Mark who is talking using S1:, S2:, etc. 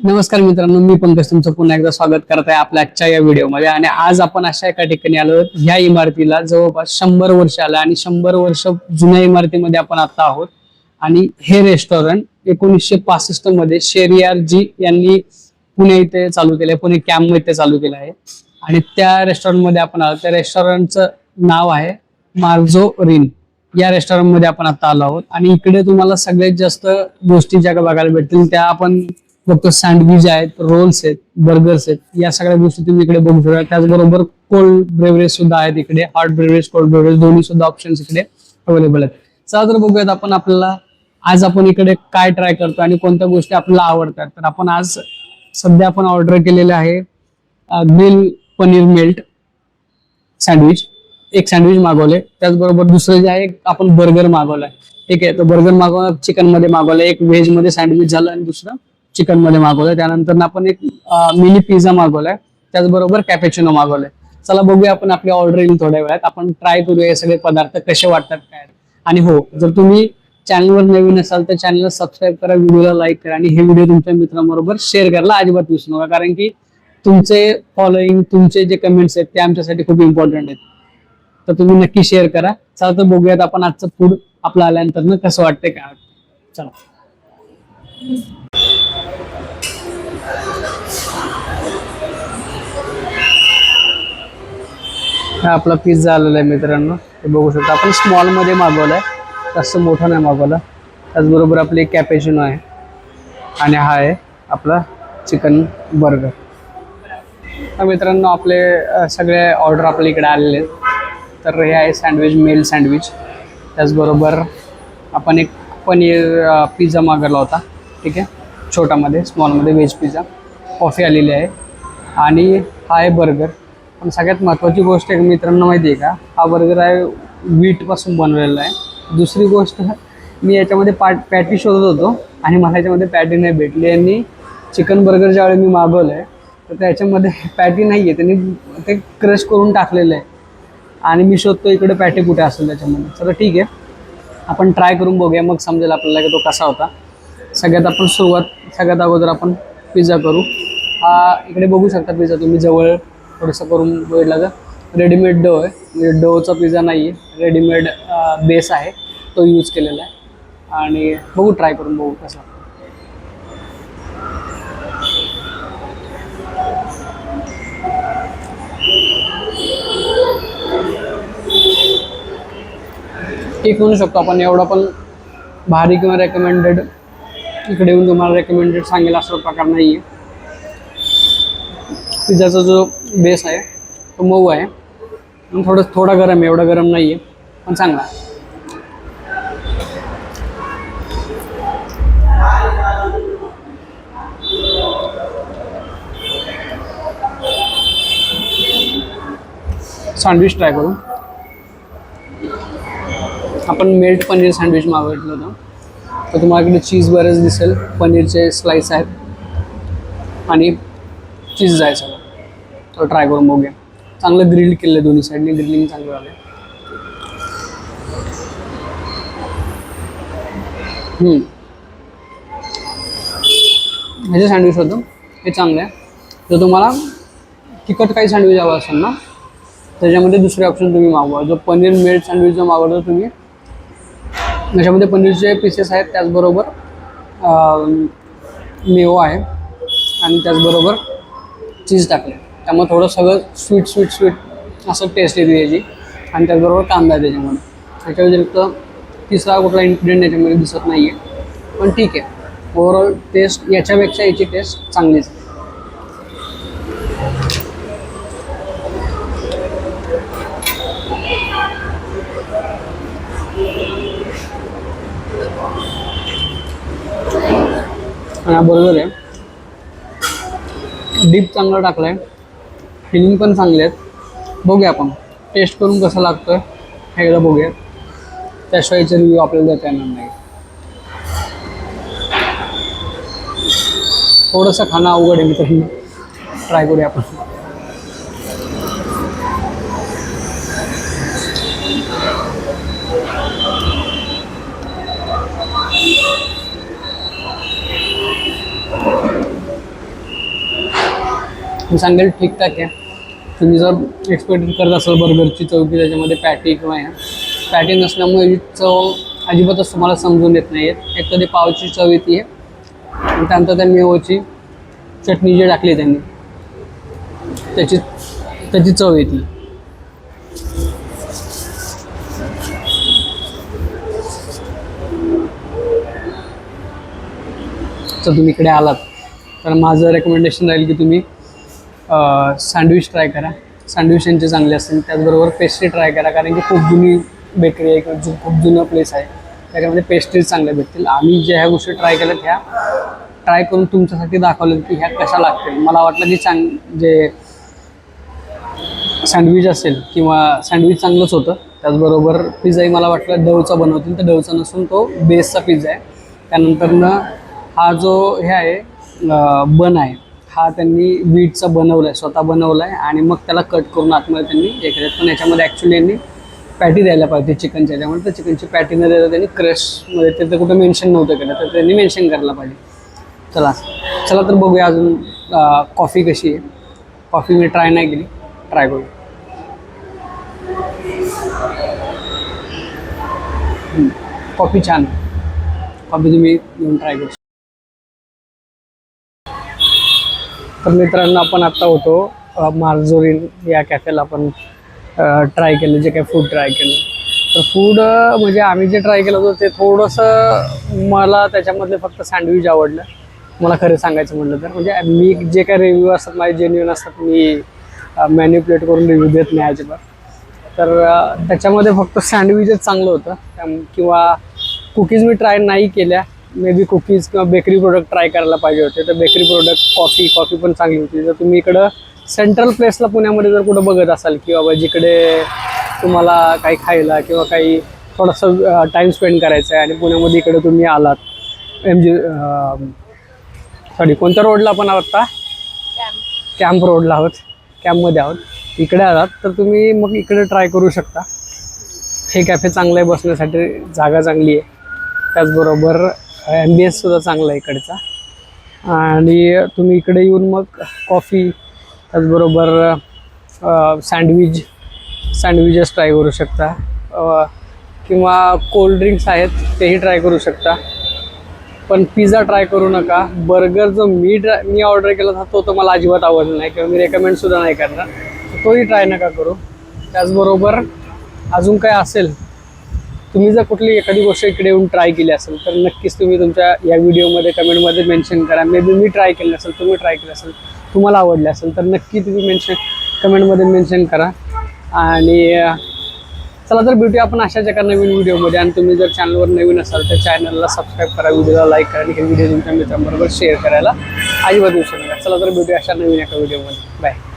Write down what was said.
S1: नमस्कार मित्रांनो मी पंकज तुमचं पुन्हा एकदा स्वागत करत आहे आपल्या आजच्या या व्हिडिओमध्ये. आणि आज आपण अशा एका ठिकाणी आलो ह्या इमारतीला जवळपास शंभर वर्ष आलं आणि शंभर वर्ष जुन्या इमारतीमध्ये आपण आता आहोत. आणि हे रेस्टॉरंट एकोणीसशे पासष्टमध्ये शेरियार जी यांनी पुणे इथे चालू केलं आहे पुणे कॅम्प इथे चालू केलं आहे. आणि त्या रेस्टॉरंटमध्ये आपण आलो त्या रेस्टॉरंटचं नाव आहे मार्झो रिन. या रेस्टॉरंटमध्ये आपण आता आलो आहोत. आणि इकडे तुम्हाला सगळ्यात जास्त गोष्टी ज्या बघायला भेटतील त्या आपण फक्त सँडविच आहेत रोल्स आहेत बर्गर्स आहेत या सगळ्या गोष्टी तुम्ही इकडे बघू शकता. त्याचबरोबर कोल्ड ब्रेवरेज सुद्धा आहेत इकडे. हॉट ब्रेवरेज कोल्ड ब्रेवरेज दोन्ही सुद्धा ऑप्शन्स इकडे अवेलेबल आहेत. चला तर बघूयात आपण आपल्याला आज आपण इकडे काय ट्राय करतो आणि कोणत्या गोष्टी आपल्याला आवडतात? तर आपण आज सध्या आपण ऑर्डर केलेले आहे ग्रिल पनीर मेल्ट सँडविच. एक सँडविच मागवले. त्याचबरोबर दुसरं जे आहे आपण बर्गर मागवलाय. ठीक आहे तर बर्गर मागवला चिकनमध्ये मागवलं एक व्हेजमध्ये सँडविच झालं आणि दुसरं चिकनमध्ये मागवलं त्यानंतर आपण एक मिनी पिझ्झा मागवलाय. त्याचबरोबर कॅपेचिनो मागवलाय. चला बघूया आपण आपली ऑर्डर येईल थोड्या वेळात. आपण ट्राय करूया हे सगळे पदार्थ कसे वाटतात काय. आणि हो जर तुम्ही चॅनलवर नवीन असाल तर चॅनलला सबस्क्राईब करा व्हिडिओला लाईक करा आणि हे व्हिडिओ तुमच्या मित्रांबरोबर शेअर करायला अजिबात विसरू नका. कारण की तुमचे फॉलोईंग तुमचे जे कमेंट्स आहेत ते आमच्यासाठी खूप इम्पॉर्टंट आहेत. तर तुम्ही नक्की शेअर करा. चला तर बघूयात आपण आजचं फूड आपलं आल्यानंतर कसं वाटतंय काय चला. हा आपला पिझ्झा आलेला आहे मित्रांनो. हे बघू शकता आपण स्मॉलमध्ये मागवलाय. जास्त मोठा नाही मागवला. त्याचबरोबर आपली कॅपेचिनो आहे. आणि हा आहे आपला चिकन बर्गर तर मित्रांनो आपले सगळे ऑर्डर आपल्या इकडे आलेले आहेत. तर हे आहे सँडविच मेल सँडविच त्याचबरोबर आपण एक पनीर पिझ्झा मागवला होता. ठीक आहे? छोटामध्ये स्मॉलमध्ये व्हेज पिझ्झा कॉफी आलेली आहे. आणि हा आहे बर्गर पण सगळ्यात महत्त्वाची गोष्ट एक मित्रांनो माहिती आहे का? हा बर्गर आहे वीटपासून बनवलेला आहे. दुसरी गोष्ट मी याच्यामध्ये पाट पॅटी शोधत होतो आणि मला याच्यामध्ये पॅटी नाही भेटली. आणि चिकन बर्गर ज्यावेळी मी मागवलं आहे तर त्याच्यामध्ये पॅटी नाही आहे त्यांनी ते क्रश करून टाकलेलं आहे. आणि मी शोधतो इकडे पॅटी कुठे असेल त्याच्यामध्ये. चला ठीक आहे. आपण ट्राय करून बघूया. मग समजेल आपल्याला की तो कसा होता. सगळ्यात आपण सुरुवात सगळ्यात अगोदर आपण पिझ्झा करू. हा इकडे बघू शकता पिझ्झा तुम्ही. जवळ थोडंसं करून वेळ लागत रेडीमेड डो आहे. म्हणजे डोचा पिझ्झा नाही आहे. रेडीमेड बेस आहे. तो यूज केलेला आहे. आणि बघू ट्राय करून बघू कसा एक म्हणू शकतो आपण. एवढा पण भारी किंवा रेकमेंडेड इकडे येऊन तुम्हाला रेकमेंडेड सांगेल असा प्रकार नाही आहे पिझ्झाचा जो बेस आहे तो मऊ आहे. आणि थोडं थोडा गरम आहे एवढा गरम नाही आहे पण चांगला आहे. सँडविच ट्राय करू. आपण मेल्ट पनीर सँडविच मागितलं होतं. तर तुम्हाला इकडे चीज बरंच दिसेल. पनीरचे स्लाइस आहेत. आणि चीज जायचं. तो ट्राय करून बघूया. चांगलं ग्रिल्ड केलं दोन्ही साईडने ग्रिलिंग चांगलं झालं हम्म. सँडविच होतं. हे चांगलं आहे. जर तुम्हाला तिखट काही सँडविच हवं असेल ना त्याच्यामध्ये दुसरे ऑप्शन तुम्ही मागवा. जो पनीर मेड सँडविच जो मागवतो तुम्ही त्याच्यामध्ये पनीरचे पीसेस आहेत. त्याचबरोबर मेवो आहे. आणि त्याचबरोबर चीज टाकले त्यामुळे थोडं सगळं स्वीट स्वीट स्वीट असं टेस्ट येते याची आणि त्याचबरोबर कांदा आहे त्याच्यामध्ये. त्याच्या व्यतिरिक्त तिसरा कुठला इन्ग्रेडियंट याच्यामध्ये दिसत नाही आहे पण ठीक आहे. ओव्हरऑल टेस्ट याच्यापेक्षा याची टेस्ट चांगलीच आहे. आणि हा बरोबर आहे. डीप चांगला टाकला आहे फिलिंग पण चांगले आहेत. बघूया आपण. टेस्ट करून कसं लागतं आहे एकदा बघूया. त्याशिवाय याचे रिव्ह्यू आपल्याला देता येणार नाही. थोडंसं खाणं अवघड आहे मी मित्रांनो ट्राय करूया आपण. मी सांगेल ठीकठाक आहे. तुम्ही जर एक्सपेक्ट करत असाल बर्गरची चव की त्याच्यामध्ये पॅटी किंवा ह्या पॅटी नसल्यामुळे ही चव अजिबातच तुम्हाला समजून येत नाही आहेत एक कधी पावची चव येते. आणि त्यानंतर त्या मेवची चटणी जी टाकली त्यांनी त्याची त्याची चव येते. तर तुम्ही इकडे आलात. तर माझं रेकमेंडेशन राहील की तुम्ही सँडविच ट्राय करा. सँडविच यांचे चांगले असतील त्याचबरोबर पेस्ट्री ट्राय करा कारण की खूप जुनी बेकरी आहे किंवा जु खूप जुनं प्लेस आहे. त्याच्यामध्ये पेस्ट्रीज चांगल्या भेटतील. आम्ही ज्या ह्या गोष्टी ट्राय केल्यात ह्या ट्राय करून तुमच्यासाठी दाखवलं की ह्या कशा लागतील. मला वाटलं की चांग जे सँडविच असेल किंवा सँडविच चांगलंच होतं. त्याचबरोबर पिझ्झाही मला वाटलं डवचा बनवतील तर डवचा नसून तो बेसचा पिझ्झा आहे. त्यानंतरनं हा जो हे आहे बन आहे. हा त्यांनी बीटचा बनवला आहे स्वतः बनवला आहे आणि मग त्याला कट करून आतमध्ये त्यांनी हे केलं पण याच्यामध्ये ॲक्च्युली यांनी पॅटी द्यायला पाहिजे चिकनच्या त्यामुळे तर चिकनची पॅटी न देता त्यांनी क्रशमध्ये ते तर कुठं मेन्शन नव्हतं केलं तर त्यांनी मेन्शन करायला पाहिजे. चला चला तर बघूया अजून कॉफी कशी आहे. कॉफी मी ट्राय नाही केली ट्राय करू कॉफी छान कॉफी तुम्ही येऊन ट्राय करू शकता. तर मित्रांनो आपण आत्ता होतो मार्जोरीन या कॅफेला आपण ट्राय केलं जे काही फूड ट्राय केलं. तर फूड म्हणजे आम्ही जे ट्राय केलं होतं ते थोडंसं मला त्याच्यामधले फक्त सँडविच आवडलं. मला खरं सांगायचं म्हटलं तर म्हणजे मी जे काही रिव्ह्यू असतात माझे जेन्युन असतात मी मॅन्युप्लेट करून रिव्ह्यू देत नाही अजिबात. तर त्याच्यामध्ये फक्त सँडविचच चांगलं होतं. किंवा कुकीज मी ट्राय नाही केल्या. मे बी कुकीज किंवा बेकरी प्रोडक्ट ट्राय करायला पाहिजे होते. तर बेकरी प्रोडक्ट कॉफी कॉफी पण चांगली होती. जर तुम्ही इकडं सेंट्रल प्लेसला पुण्यामध्ये जर कुठं बघत असाल की बाबा जिकडे तुम्हाला काही खायला किंवा काही थोडंसं टाईम स्पेंड करायचं आहे आणि पुण्यामध्ये इकडे तुम्ही आलात एम जी सॉरी कोणत्या रोडला आपण आहोत आता? कॅम्प रोडला आहोत. कॅम्पमध्ये आहोत. इकडे आलात तर तुम्ही मग इकडे ट्राय करू शकता. हे कॅफे चांगलं आहे बसण्यासाठी जागा चांगली आहे. त्याचबरोबर एम बी एससुद्धा चांगला आहे इकडचा. आणि तुम्ही इकडे येऊन मग कॉफी त्याचबरोबर सँडविच सँडविचेस ट्राय करू शकता. किंवा कोल्ड ड्रिंक्स आहेत तेही ट्राय करू शकता. पण पिझ्झा ट्राय करू नका. बर्गर जो मी ट्राय मी ऑर्डर केला होता तो तर मला अजिबात आवडला नाही किंवा मी रेकमेंडसुद्धा नाही करणार. तोही ट्राय नका करू. त्याचबरोबर अजून काय असेल तुम्ही जर कुठली एखादी गोष्ट इकडे येऊन ट्राय केली असेल तर नक्कीच तुम्ही तुमच्या या व्हिडिओमध्ये कमेंटमध्ये मेन्शन करा. मे बी मी ट्राय केलं असेल तुम्ही ट्राय केलं असेल तुम्हाला आवडले असेल तर नक्की तुम्ही मेन्शन कमेंटमध्ये मेन्शन करा. आणि चला तर भेटूया आपण अशाच एका नवीन व्हिडिओमध्ये आणि तुम्ही जर चॅनलवर नवीन असाल तर चॅनलला सबस्क्राईब करा व्हिडिओला लाईक करा आणि हे व्हिडिओ तुमच्या मित्रांबरोबर शेअर करायला अजिबात विसरू नका. चला तर भेटूया अशा नवीन एका व्हिडिओमध्ये बाय